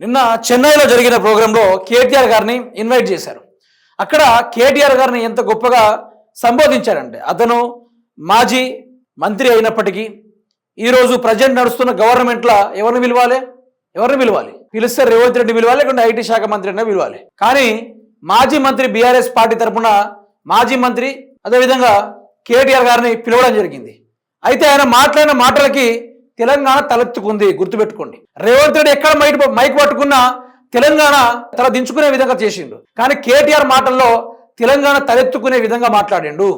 నిన్న చెన్నైలో జరిగిన ప్రోగ్రాంలో కేటీఆర్ గారిని ఇన్వైట్ చేశారు. అక్కడ కేటీఆర్ గారిని ఎంత గొప్పగా సంబోధించారంటే అతను మాజీ మంత్రి అయినప్పటికీ ఈరోజు ప్రజెంట్ నడుస్తున్న గవర్నమెంట్లో ఎవరిని పిలవాలి? ఎవరిని పిలవాలి? పిలిస్తే రేవంత్ రెడ్డి పిలవాలి లేకుంటే ఐటీ శాఖ మంత్రి అయినా పిలవాలి. కానీ మాజీ మంత్రి బీఆర్ఎస్ పార్టీ తరఫున మాజీ మంత్రి అదేవిధంగా కేటీఆర్ గారిని పిలవడం జరిగింది. అయితే ఆయన మాట్లాడిన మాటలకి తెలంగాణ తలెత్తుకుంది గుర్తుపెట్టుకోండి. రేవంత్ రెడ్డి ఎక్కడ మైక్ మైక్ పట్టుకున్నా తెలంగాణ తల దించుకునే విధంగా చేసిండు. కానీ కేటీఆర్ మాటల్లో తెలంగాణ తలెత్తుకునే విధంగా మాట్లాడిండు.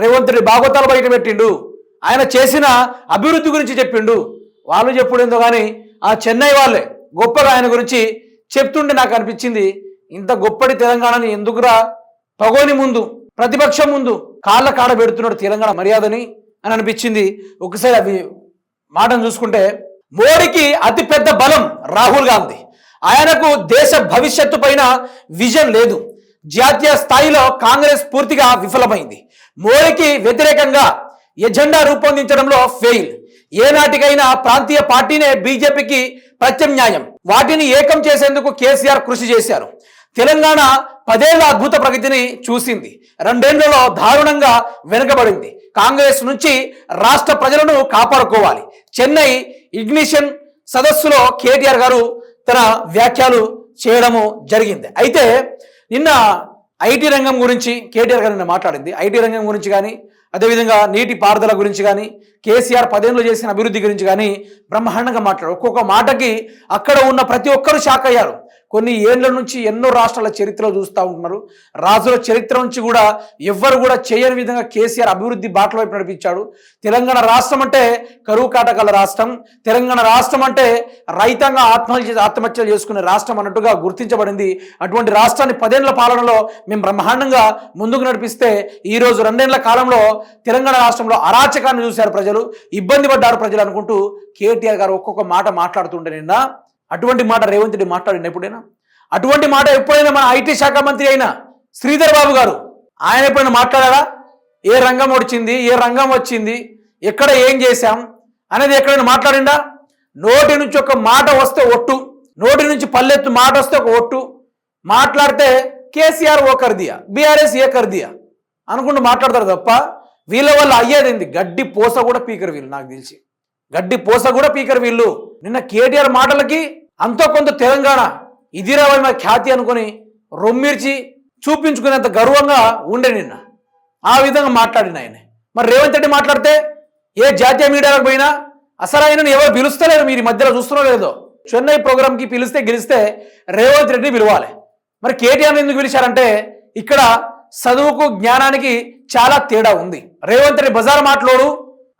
రేవంత్ రెడ్డి బాగోతాలు బయట పెట్టిండు. ఆయన చేసిన అభివృద్ధి గురించి చెప్పిండు. వాళ్ళు చెప్పుడేందో కానీ ఆ చెన్నై వాళ్ళే గొప్పగా ఆయన గురించి చెప్తుంటే నాకు అనిపించింది ఇంత గొప్పటి తెలంగాణని ఎందుకురా? పగోని ముందు ప్రతిపక్షం ముందు కాళ్ళ కాడ పెడుతున్నాడు తెలంగాణ మర్యాదని అని అనిపించింది. ఒకసారి అవి మాటను చూసుకుంటే మోడీకి అతిపెద్ద బలం రాహుల్ గాంధీ. ఆయనకు దేశ భవిష్యత్తు పైన విజన్ లేదు. జాతీయ స్థాయిలో కాంగ్రెస్ పూర్తిగా విఫలమైంది. మోడీకి వ్యతిరేకంగా ఎజెండా రూపొందించడంలో ఫెయిల్. ఏనాటికైనా ప్రాంతీయ పార్టీనే బీజేపీకి ప్రత్యామ్నాయం. వాటిని ఏకం చేసేందుకు కేసీఆర్ కృషి చేశారు. తెలంగాణ పదేళ్ళ అద్భుత ప్రగతిని చూసింది. రెండేళ్ళలో దారుణంగా వెనుకబడింది. కాంగ్రెస్ నుంచి రాష్ట్ర ప్రజలను కాపాడుకోవాలి. చెన్నై ఇగ్నిషన్ సదస్సులో కేటీఆర్ గారు తన వ్యాఖ్యలు చేయడము జరిగింది. అయితే నిన్న ఐటీ రంగం గురించి కేటీఆర్ గారు నిన్న మాట్లాడింది. ఐటీ రంగం గురించి కానీ అదేవిధంగా నీటి పారుదల గురించి కానీ కేసీఆర్ పదేళ్ళు చేసిన అభివృద్ధి గురించి కానీ బ్రహ్మాండంగా మాట్లాడు. ఒక్కొక్క మాటకి అక్కడ ఉన్న ప్రతి ఒక్కరు షాక్ అయ్యారు. కొన్ని ఏళ్ళ నుంచి ఎన్నో రాష్ట్రాల చరిత్రలో చూస్తూ ఉంటున్నారు. రాజుల చరిత్ర నుంచి కూడా ఎవ్వరు కూడా చేయని విధంగా కేసీఆర్ అభివృద్ధి బాటల వైపు నడిపించాడు. తెలంగాణ రాష్ట్రం అంటే కరువు కాటకాల రాష్ట్రం. తెలంగాణ రాష్ట్రం అంటే రైతాంగ ఆత్మహత్య ఆత్మహత్యలు చేసుకునే రాష్ట్రం అన్నట్టుగా గుర్తించబడింది. అటువంటి రాష్ట్రాన్ని పదేళ్ళ పాలనలో మేము బ్రహ్మాండంగా ముందుకు నడిపిస్తే ఈరోజు రెండేళ్ళ కాలంలో తెలంగాణ రాష్ట్రంలో అరాచకాన్ని చూశారు ప్రజలు ఇబ్బంది పడ్డారు ప్రజలు అనుకుంటూ కేటీఆర్ గారు ఒక్కొక్క మాట మాట్లాడుతుంటే నిన్న అటువంటి మాట రేవంత్ రెడ్డి మాట్లాడిన ఎప్పుడైనా? అటువంటి మాట ఎప్పుడైనా మన ఐటీ శాఖ మంత్రి అయిన శ్రీధర్ బాబు గారు ఆయన ఎప్పుడైనా మాట్లాడారా? ఏ రంగం వచ్చింది ఏ రంగం వచ్చింది ఎక్కడ ఏం చేశాం అనేది ఎక్కడైనా మాట్లాడిందా? నోటి నుంచి ఒక మాట వస్తే ఒట్టు నోటి నుంచి పల్లెత్తు మాట వస్తే ఒక ఒట్టు మాట్లాడితే కేసీఆర్ ఓ కర్దియా బీఆర్ఎస్ ఏ కర్దియా అనుకుంటూ మాట్లాడతారు తప్ప వీళ్ళ వల్ల అయ్యేది ఏంది? గడ్డి పోస కూడా పీకరు వీళ్ళు నాకు తెలిసి. గడ్డి పోస కూడా పీకరు వీళ్ళు. నిన్న కేటీఆర్ మాటలకి అంతో కొంత తెలంగాణ ఇదిరా మన ఖ్యాతి అనుకొని రొమ్మిర్చి చూపించుకునేంత గర్వంగా ఉండే నిన్న. ఆ విధంగా మాట్లాడిన ఆయన. మరి రేవంత్ రెడ్డి మాట్లాడితే ఏ జాతీయ మీడియాలకు పోయినా అసలు ఆయనను ఎవరు పిలుస్తలేరు? మీరు ఈ మధ్యలో చూస్తున్నా లేదో. చెన్నై ప్రోగ్రామ్కి పిలిస్తే గెలిస్తే రేవంత్ రెడ్డి పిలవాలి. మరి కేటీఆర్ ఎందుకు పిలిచారంటే ఇక్కడ చదువుకు జ్ఞానానికి చాలా తేడా ఉంది. రేవంత్ రెడ్డి బజార్ మాట్లాడు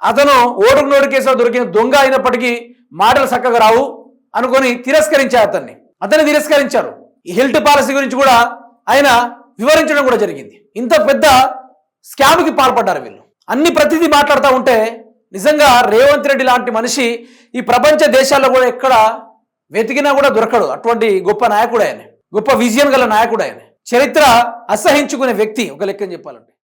అతను ఓటుకు నోటు కేసులో దొరికిన దొంగ అయినప్పటికీ మాటలు చక్కగా రావు అనుకొని తిరస్కరించారు అతన్ని. అతన్ని తిరస్కరించారు. ఈ హెల్త్ పాలసీ గురించి కూడా ఆయన వివరించడం కూడా జరిగింది. ఇంత పెద్ద స్కామ్కి పాల్పడ్డారు వీళ్ళు. అన్ని ప్రతిదీ మాట్లాడుతూ ఉంటే నిజంగా రేవంత్ రెడ్డి లాంటి మనిషి ఈ ప్రపంచ దేశాల్లో కూడా ఎక్కడ వెతికినా కూడా దొరకడు. అటువంటి గొప్ప నాయకుడు ఆయన. గొప్ప విజయం గల నాయకుడు ఆయన. చరిత్ర అసహించుకునే వ్యక్తి ఒక లెక్కని చెప్పాలంటే.